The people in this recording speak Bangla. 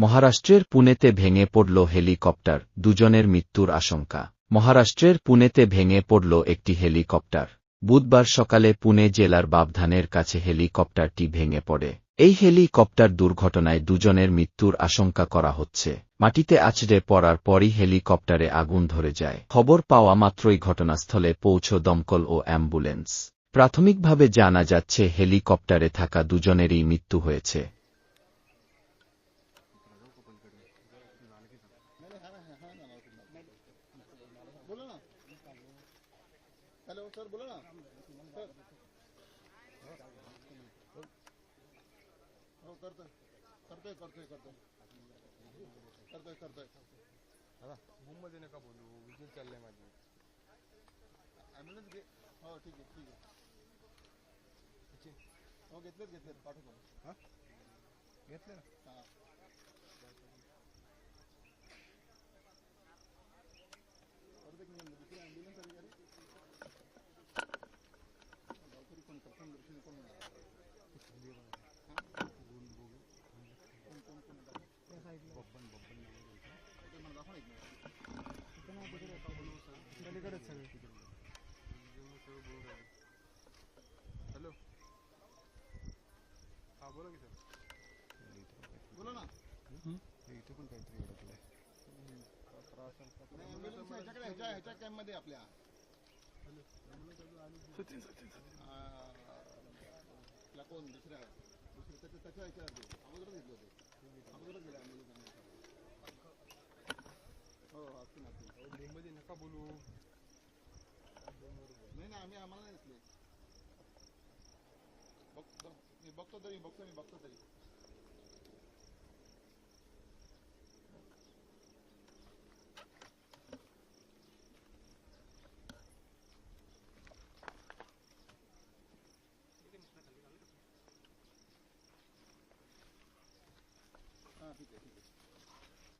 মহারাষ্ট্রের পুনেতে ভেঙে পড়ল হেলিকপ্টার, দুজনের মৃত্যুর আশঙ্কা। মহারাষ্ট্রের পুনেতে ভেঙে পড়ল একটি হেলিকপ্টার। বুধবার সকালে পুনে জেলার বাবধানের কাছে হেলিকপ্টারটি ভেঙে পড়ে। এই হেলিকপ্টার দুর্ঘটনায় দুজনের মৃত্যুর আশঙ্কা করা হচ্ছে। মাটিতে আছড়ে পড়ার পরই হেলিকপ্টারে আগুন ধরে যায়। খবর পাওয়া মাত্রই ঘটনাস্থলে পৌঁছ দমকল ও অ্যাম্বুলেন্স। প্রাথমিকভাবে জানা যাচ্ছে, হেলিকপ্টারে থাকা দুজনেরই মৃত্যু হয়েছে। बोला ना। हॅलो सर बोला ना। सर। हो करतोय करतोय करतोय करतोय करतोय करतोय मुंबईमध्ये नका बोलू? विज़िट चाललंय माझी ॲम्ब्युलन्स घे हो ठीक आहे ठीक आहे हो घेतलेत घेतलेत पाठवतो हाँ। घेतलं ना हाँ। पलीकडेच सगळे. हॅलो. हा बोला की सर. बोला ना. इथे पण काहीतरी अडकलंय. ह्याच्या कॅम्पमध्ये आपल्या. सचिन सचिन कोण दुसऱ्या दुसऱ्या त्याच्या त्याच्या ह्याच्यावर ते अगोदरच घेतले होते. अगोदरच गेले ॲम्ब्युलन्स हो असतील मुंबईमध्ये नका बोलू. आम्ही आम्हाला नाही दिसले बघतो मी बघतो तरी बघतो मी बघतो तरी हां ठीक आहे ठीक आहे